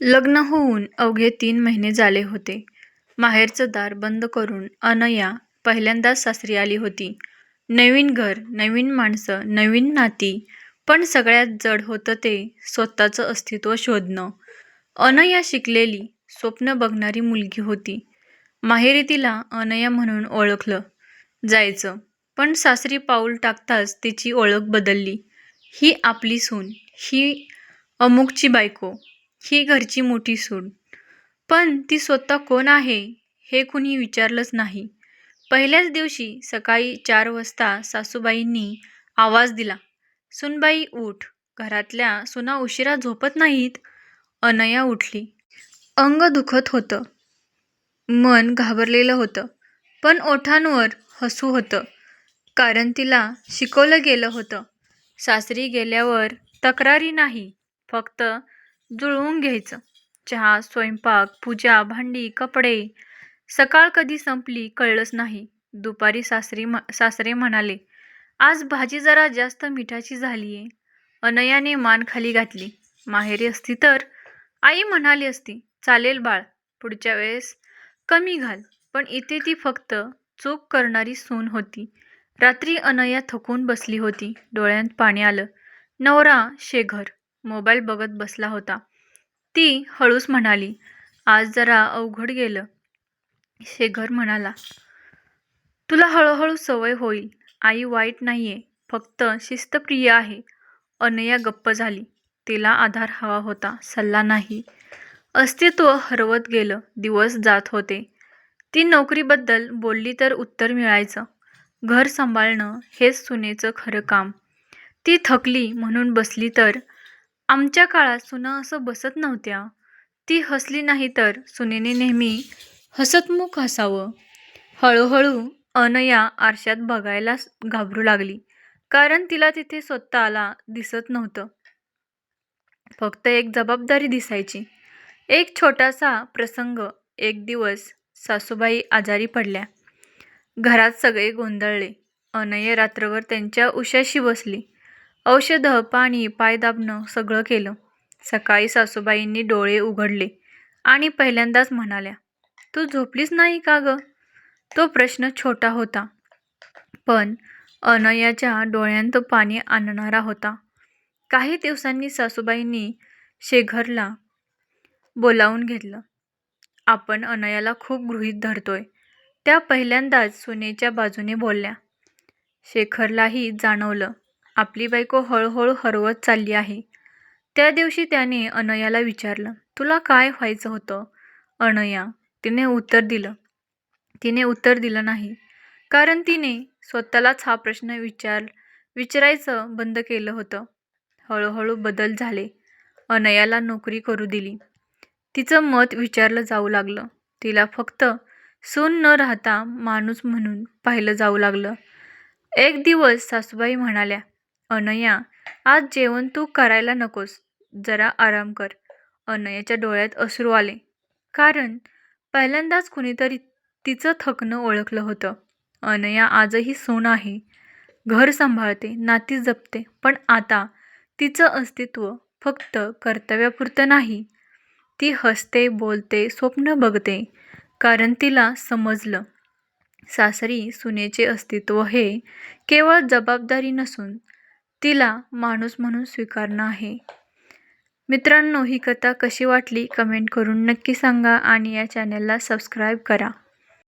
लग्न होऊन अवघे तीन महिने झाले होते. माहेरचं दार बंद करून अनया पहिल्यांदाच सासरी आली होती. नवीन घर, नवीन माणसं, नवीन नाती, पण सगळ्यात जड होतं ते स्वतःचं अस्तित्व शोधणं. अनया शिकलेली, स्वप्न बघणारी मुलगी होती. माहेरी तिला अनया म्हणून ओळखलं जायचं, पण सासरी पाऊल टाकताच तिची ओळख बदलली. ही आपली सून, ही अमुकची बायको, ही घरची मोठी सून. पण ती स्वतः कोण आहे, हे कुणी विचारलंच नाही. पहिल्याच दिवशी सकाळी चार वाजता सासूबाईंनी आवाज दिला, सुनबाई उठ, घरातल्या सुना उशिरा झोपत नाहीत. " अनया उठली. अंग दुखत होतं. मन घाबरलेलं होतं. पण ओठांवर हसू होतं. कारण तिला शिकवलं गेलं होतं, सासरी गेल्यावर तक्रारी नाही, फक्त जुळवून घ्यायचं. चहा, स्वयंपाक, पूजा, भांडी, कपडे. सकाळ कधी संपली कळलंच नाही. दुपारी सासरी म सासरे म्हणाले, "आज भाजी जरा जास्त मिठाची झालीये. " अनयाने मान खाली घातली. माहेरी असती तर आई म्हणाली असती, "चालेल बाळ, पुढच्या वेळेस कमी घाल. " पण इथे ती फक्त चूक करणारी सून होती. रात्री अनया थकून बसली होती. डोळ्यांत पाणी आलं. नवरा शेघर मोबाईल बघत बसला होता. ती हळूच म्हणाली, "आज जरा अवघड गेलं. " शेखर म्हणाला, "तुला हळूहळू सवय होईल. आई वाईट नाहीये, फक्त शिस्तप्रिय आहे. " अनया गप्प झाली. तिला आधार हवा होता, सल्ला नाही. अस्तित्व हरवत गेलं. दिवस जात होते. ती नोकरीबद्दल बोलली तर उत्तर मिळायचं, घर सांभाळणं हेच सुनेचं खरं काम. ती थकली म्हणून बसली तर, आमच्या काळात सुना असं बसत नव्हत्या. ती हसली नाही तर सुनेने नेहमी हसतमुख हसावं हळूहळू अनया आरशात बघायला घाबरू लागली. कारण तिला तिथे स्वतःला दिसत नव्हतं. फक्त एक जबाबदारी दिसायची. एक छोटासा प्रसंग एक दिवस सासूबाई आजारी पडल्या. घरात सगळे गोंधळले. अनया रात्रभर त्यांच्या उशाशी बसली. औषधं, पाणी, पाय दाबणं सगळं केलं. सकाळी सासूबाईंनी डोळे उघडले आणि पहिल्यांदाच म्हणाल्या, "तू झोपलीच नाही का गं? " तो प्रश्न छोटा होता, पण अनयाच्या डोळ्यांत पाणी आणणारा होता. काही दिवसांनी सासूबाईंनी शेखरला बोलावून घेतलं. "आपण अनयाला खूप गृहीत धरतोय. " त्या पहिल्यांदाच सुनेच्या बाजूने बोलल्या. शेखरलाही जाणवलं, आपली बायको हळूहळू हरवत चालली आहे. त्या दिवशी त्याने अनयाला विचारलं, "तुला काय व्हायचं होतं अनया? " तिने उत्तर दिलं तिने उत्तर दिलं नाही. कारण तिने स्वतःलाच हा प्रश्न विचार विचारायचं बंद केलं होतं. हळूहळू बदल झाले. अनयाला नोकरी करू दिली. तिचं मत विचारलं जाऊ लागलं. तिला फक्त सून न राहता माणूस म्हणून पाहिलं जाऊ लागलं. एक दिवस सासूबाई म्हणाल्या, "अनया, आज जेवण तू करायला नकोस. जरा आराम कर. " अनयाच्या डोळ्यात अश्रू आले. कारण पहिल्यांदाच कुणीतरी तिचं थकणं ओळखलं होतं. अनया आजही सून आहे. घर सांभाळते, नाती जपते, पण आता तिचं अस्तित्व फक्त कर्तव्यापुरतं नाही. ती हसते, बोलते, स्वप्न बघते. कारण तिला समजलं, सासरी सुनेचे अस्तित्व हे केवळ जबाबदारी नसून तिला माणूस म्हणून स्वीकारणं आहे. मित्रांनो, ही कथा कशी वाटली कमेंट करून नक्की सांगा आणि या चॅनलला सबस्क्राईब करा.